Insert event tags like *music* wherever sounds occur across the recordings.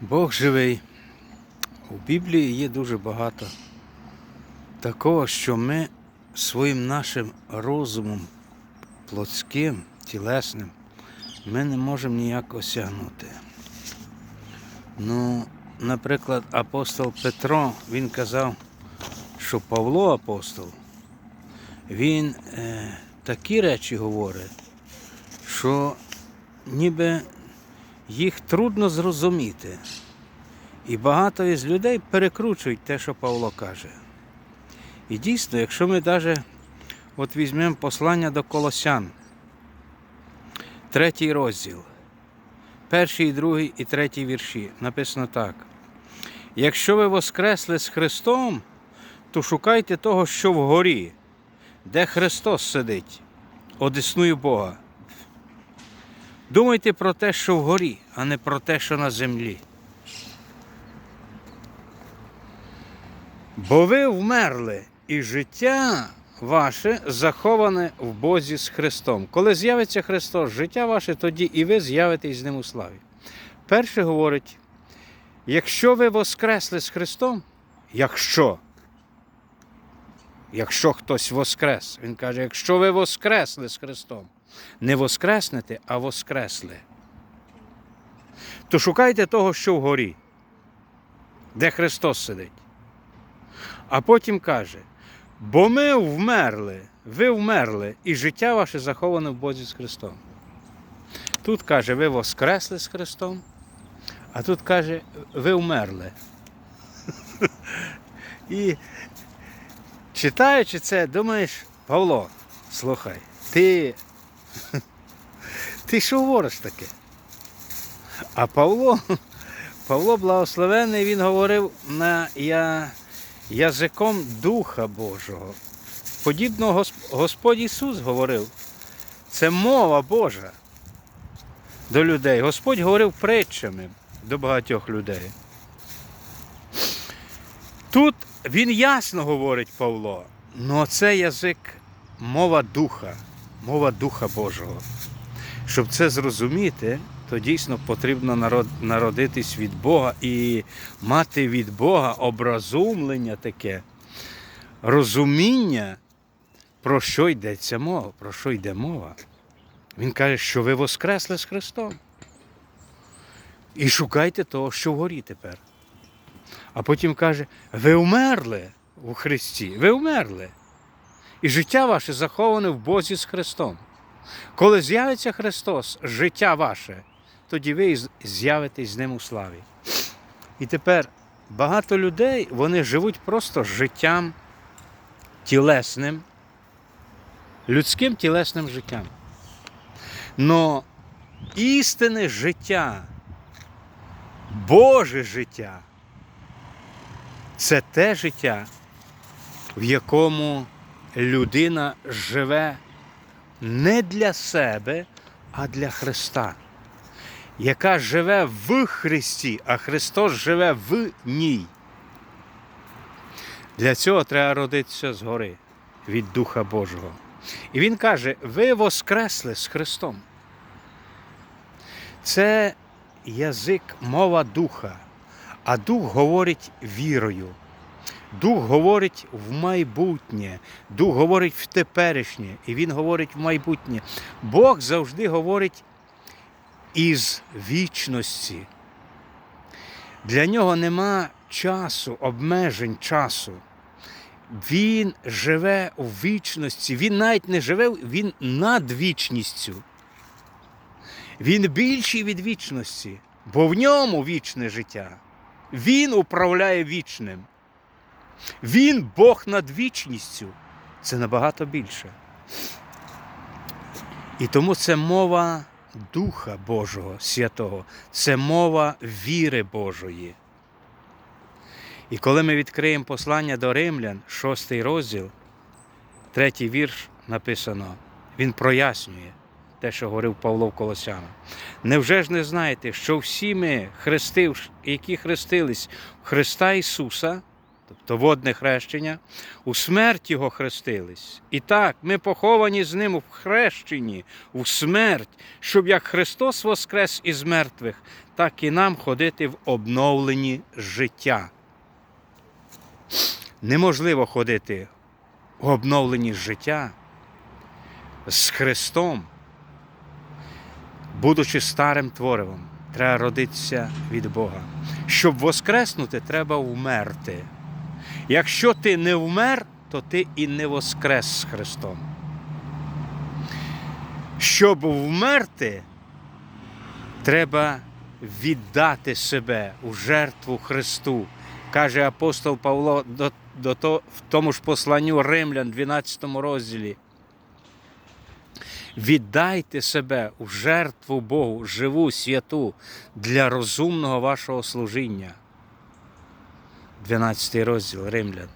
Бог живий. У Біблії є дуже багато такого, що ми своїм нашим розумом, плотським, тілесним, ми не можемо ніяк осягнути. Ну, наприклад, апостол Петро, він казав, що Павло апостол, він е, такі речі говорить, що ніби їх трудно зрозуміти. І багато із людей перекручують те, що Павло каже. І дійсно, якщо ми навіть от візьмемо послання до Колосян, третій розділ, перший, другий і третій вірші, написано так. Якщо ви воскресли з Христом, то шукайте того, що вгорі, де Христос сидить, одеснує Бога. Думайте про те, що вгорі, а не про те, що на землі. Бо ви вмерли, і життя ваше заховане в Бозі з Христом. Коли з'явиться Христос, життя ваше, тоді і ви з'явитесь з ним у славі. Перше говорить, якщо ви воскресли з Христом, якщо, якщо хтось воскрес, він каже, якщо ви воскресли з Христом, не воскреснете, а воскресли. То шукайте того, що вгорі, де Христос сидить. А потім каже: бо ми вмерли, ви вмерли, і життя ваше заховане в Бозі з Христом. Тут каже, ви воскресли з Христом, а тут каже, ви вмерли. *laughs* І читаючи це, думаєш, Павло, слухай, ти, *laughs* ти що говориш таке? А Павло, Павло благословений, він говорив на я, язиком Духа Божого. Подібно Гос- Господь Ісус говорив. Це мова Божа до людей. Господь говорив притчами до багатьох людей. Тут він ясно говорить Павло, але це язик мова Духа, мова Духа Божого. Щоб це зрозуміти, то дійсно потрібно народ- народитись від Бога і мати від Бога образумлення таке, розуміння, про що йдеться мова, про що йде мова. Він каже, що ви воскресли з Христом. І шукайте того, що вгорі тепер. А потім каже, ви вмерли у Христі, ви вмерли. І життя ваше заховане в Бозі з Христом. Коли з'явиться Христос, життя ваше, тоді ви з'явитесь з ним у славі. І тепер багато людей вони живуть просто життям тілесним, людським тілесним життям. Но істинне життя, Боже життя це те життя, в якому людина живе не для себе, а для Христа, яка живе в Христі, а Христос живе в ній. Для цього треба родитися згори від Духа Божого. І Він каже: ви воскресли з Христом. Це язик, мова духа, а дух говорить вірою. Дух говорить в майбутнє, дух говорить в теперішнє, і він говорить в майбутнє. Бог завжди говорить із вічності. Для нього нема часу, обмежень часу. Він живе у вічності. Він навіть не живе, він над вічністю. Він більший від вічності, бо в ньому вічне життя. Він управляє вічним. Він Бог над вічністю. Це набагато більше. І тому це мова Духа Божого Святого, це мова віри Божої. І коли ми відкриємо послання до римлян, шостий розділ, третій вірш написано, він прояснює те, що говорив Павло в Колосянам. Невже ж не знаєте, що всі ми, хрестив, які хрестились Христа Ісуса, тобто водне хрещення, у смерть Його хрестились. І так, ми поховані з Ним в хрещенні, у смерть, щоб як Христос воскрес із мертвих, так і нам ходити в обновленні життя. Неможливо ходити в обновленні життя з Христом, будучи старим творивом. Треба родитися від Бога. Щоб воскреснути, треба вмерти. Якщо ти не вмер, то ти і не воскрес з Христом. Щоб вмерти, треба віддати себе у жертву Христу, каже апостол Павло до, до то, в тому ж посланню Римлян, 12 розділі. Віддайте себе у жертву Богу, живу, святу, для розумного вашого служіння. 12 розділ Римлян.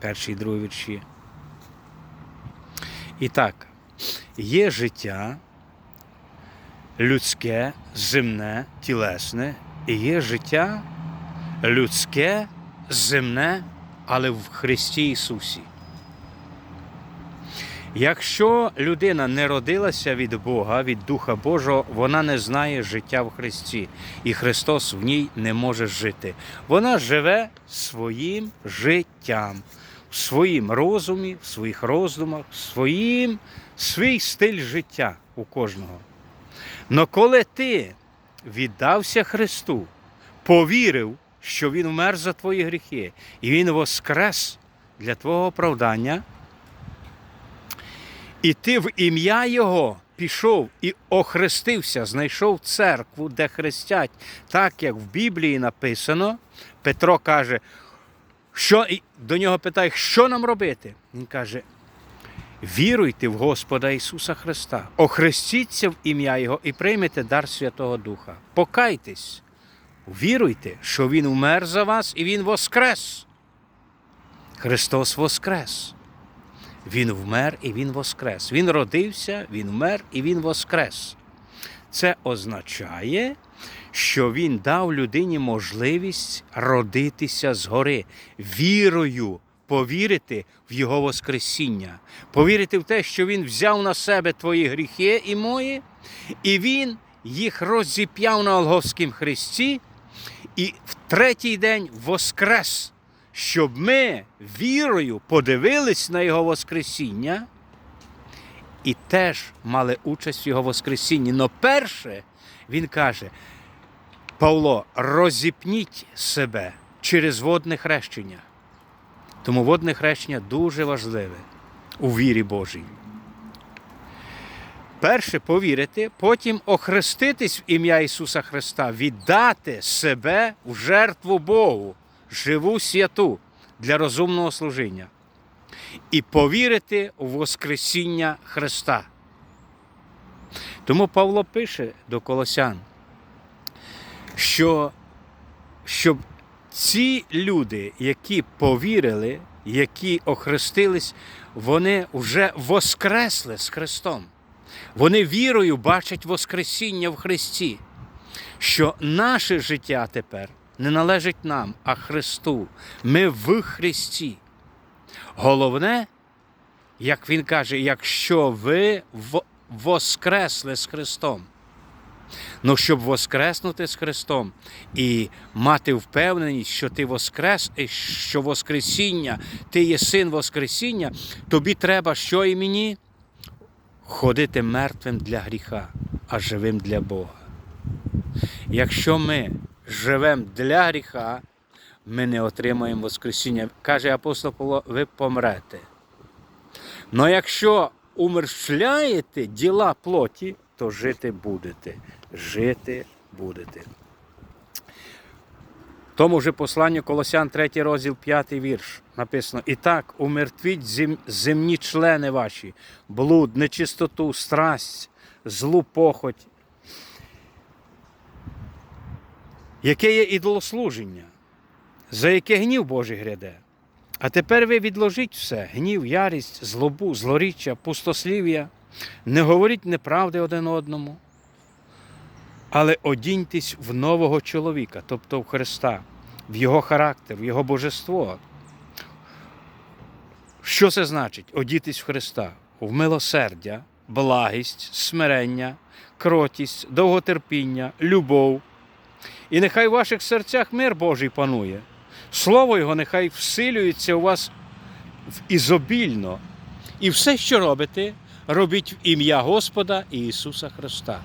Перший і другий вірші. І так, є життя людське, земне, тілесне, і є життя людське, земне, але в Христі Ісусі. Якщо людина не родилася від Бога, від Духа Божого, вона не знає життя в Христі, і Христос в ній не може жити. Вона живе своїм життям, в своїм розумі, в своїх роздумах, в своїм, свій стиль життя у кожного. Но коли ти віддався Христу, повірив, що Він вмер за твої гріхи, і Він воскрес для твого оправдання, і ти в ім'я Його пішов і охрестився, знайшов церкву, де хрестять, так як в Біблії написано, Петро каже, що і до нього питає, що нам робити? Він каже: віруйте в Господа Ісуса Христа, охрестіться в ім'я Його і приймете дар Святого Духа. Покайтесь, віруйте, що Він умер за вас і Він воскрес. Христос воскрес. Він вмер і Він воскрес. Він родився, Він вмер і Він воскрес. Це означає, що Він дав людині можливість родитися згори, вірою повірити в Його Воскресіння, повірити в те, що Він взяв на себе твої гріхи і мої, і Він їх розіп'яв на Олговському хресті, і в третій день воскрес щоб ми вірою подивились на Його Воскресіння і теж мали участь в Його Воскресінні. Но перше він каже, Павло, розіпніть себе через водне хрещення. Тому водне хрещення дуже важливе у вірі Божій. Перше повірити, потім охреститись в ім'я Ісуса Христа, віддати себе в жертву Богу живу святу для розумного служіння і повірити у Воскресіння Христа. Тому Павло пише до Колосян, що щоб ці люди, які повірили, які охрестились, вони вже воскресли з Христом. Вони вірою бачать Воскресіння в Христі, що наше життя тепер не належить нам, а Христу. Ми в Христі. Головне, як він каже, якщо ви воскресли з Христом. Ну, щоб воскреснути з Христом і мати впевненість, що ти воскрес, що Воскресіння, ти є син Воскресіння, тобі треба, що і мені? Ходити мертвим для гріха, а живим для Бога. Якщо ми живемо для гріха, ми не отримаємо Воскресіння. Каже апостол Павло, ви помрете. Но якщо умершляєте діла плоті, то жити будете. Жити будете. Тому же посланню Колосян 3 розділ 5 вірш написано: І так, умертвіть зем... земні члени ваші, блуд, нечистоту, страсть, злу похоть, яке є ідолослуження, за яке гнів Божий гряде. А тепер ви відложіть все: гнів, ярість, злобу, злоріччя, пустослів'я, не говоріть неправди один одному, але одіньтесь в нового чоловіка, тобто в Христа, в Його характер, в Його божество. Що це значить? Одітись в Христа, в милосердя, благість, смирення, кротість, довготерпіння, любов. І нехай в ваших серцях мир Божий панує. Слово Його нехай всилюється у вас ізобільно. І все, що робите, робіть в ім'я Господа Ісуса Христа.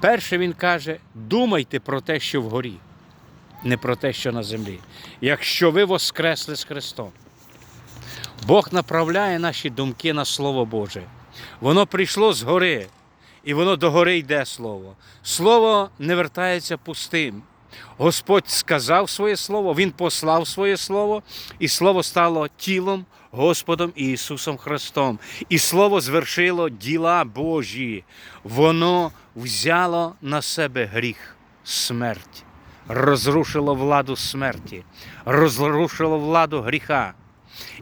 Перше Він каже: думайте про те, що вгорі, не про те, що на землі. Якщо ви воскресли з Христом. Бог направляє наші думки на Слово Боже. Воно прийшло з гори, і воно до гори йде Слово. Слово не вертається пустим. Господь сказав своє Слово, Він послав своє Слово, і Слово стало тілом Господом Ісусом Христом. І Слово звершило діла Божі. Воно взяло на себе гріх, смерть, розрушило владу смерті, розрушило владу гріха.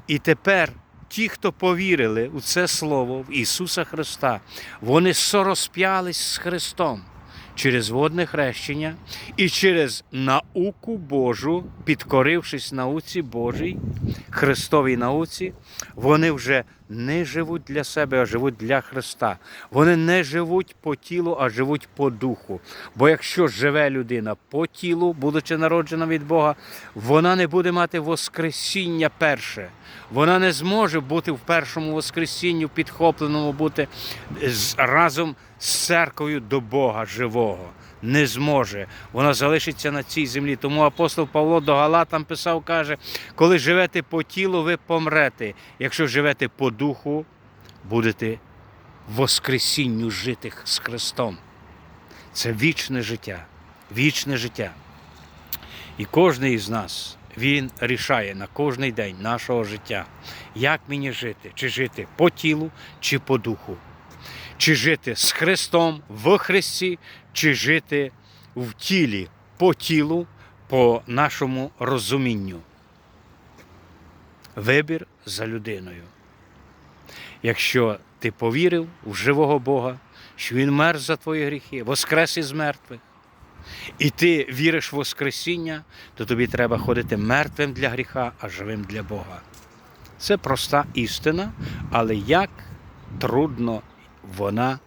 І тепер ті, хто повірили у це Слово в Ісуса Христа, вони сорозп'ялись з Христом через водне хрещення і через науку Божу, підкорившись науці Божій, Христовій науці, вони вже не живуть для себе, а живуть для Христа. Вони не живуть по тілу, а живуть по духу. Бо якщо живе людина по тілу, будучи народжена від Бога, вона не буде мати Воскресіння перше. Вона не зможе бути в першому Воскресінню, підхопленому бути разом з церквою до Бога живого. Не зможе. Вона залишиться на цій землі. Тому апостол Павло до Галатам писав, каже: коли живете по тілу, ви помрете. Якщо живете по духу, будете Воскресінню житих з Христом. Це вічне життя. Вічне життя. І кожен із нас він рішає на кожний день нашого життя, як мені жити, чи жити по тілу, чи по духу, чи жити з Христом в Христі, чи жити в тілі по тілу, по нашому розумінню. Вибір за людиною. Якщо ти повірив в живого Бога, що Він мер за твої гріхи, воскрес із мертвих, і ти віриш в Воскресіння, то тобі треба ходити мертвим для гріха, а живим для Бога. Це проста істина, але як трудно вона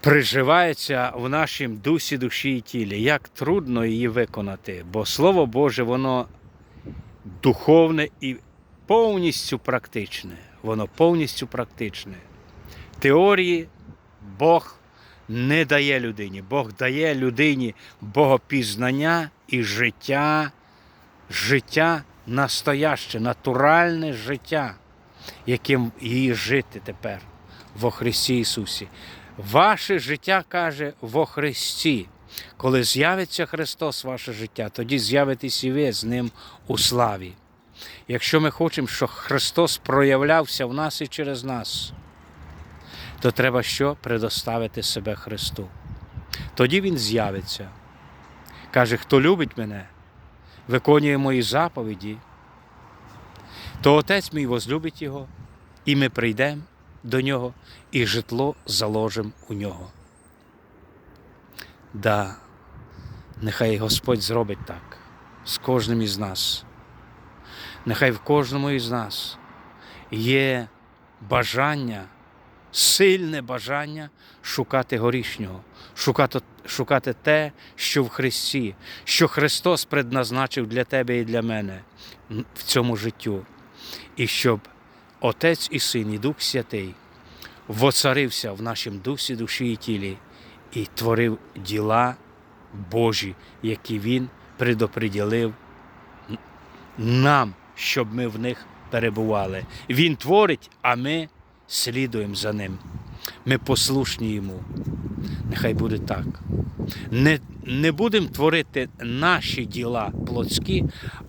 приживається в нашім дусі, душі і тілі, як трудно її виконати, бо Слово Боже, воно духовне і повністю практичне. Воно повністю практичне. Теорії Бог не дає людині. Бог дає людині богопізнання і життя, життя настояще, натуральне життя, яким їй жити тепер во Христі Ісусі. Ваше життя каже во Христі. Коли з'явиться Христос, ваше життя, тоді з'явитесь і ви з Ним у славі. Якщо ми хочемо, щоб Христос проявлявся в нас і через нас, то треба що? Предоставити себе Христу. Тоді Він з'явиться. Каже, хто любить мене, виконує мої заповіді, то Отець мій возлюбить Його, і ми прийдемо до Нього, і житло заложимо у нього. Да, нехай Господь зробить так з кожним із нас. Нехай в кожному із нас є бажання, сильне бажання шукати горішнього, шукати, шукати те, що в Христі, що Христос предназначив для тебе і для мене в цьому життю. І щоб Отець і Син, і Дух Святий воцарився в нашому дусі, душі і тілі і творив діла Божі, які Він предоприділив нам, щоб ми в них перебували. Він творить, а ми слідуємо за ним. Ми послушні йому. Нехай буде так. Не, не будемо творити наші діла плотські,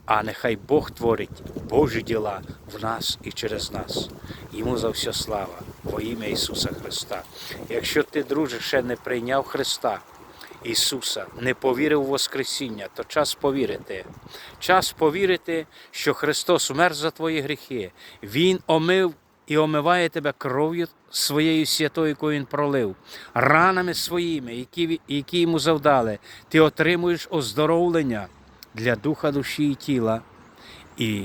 а нехай Бог творить Божі діла в нас і через нас. Йому за все слава, во ім'я Ісуса Христа. Якщо ти, друже, ще не прийняв Христа, Ісуса, не повірив у Воскресіння, то час повірити. Час повірити, що Христос умер за твої гріхи. Він омив і омиває тебе кров'ю своєю святою, яку Він пролив, ранами своїми, які, які йому завдали. Ти отримуєш оздоровлення для духа, душі і тіла. І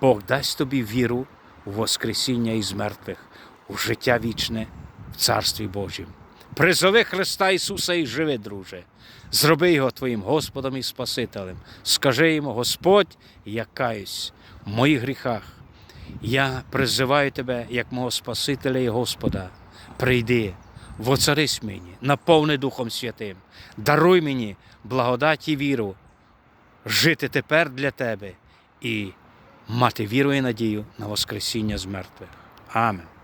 Бог дасть тобі віру у Воскресіння із мертвих, у життя вічне в Царстві Божім. Призови Христа Ісуса і живи, друже. Зроби його Твоїм Господом і Спасителем. Скажи йому, Господь, я каюсь в моїх гріхах. Я призиваю тебе як мого Спасителя і Господа. Прийди, воцарись мені, наповни Духом Святим, даруй мені благодать і віру, жити тепер для тебе і мати віру і надію на Воскресіння з мертвих. Амінь.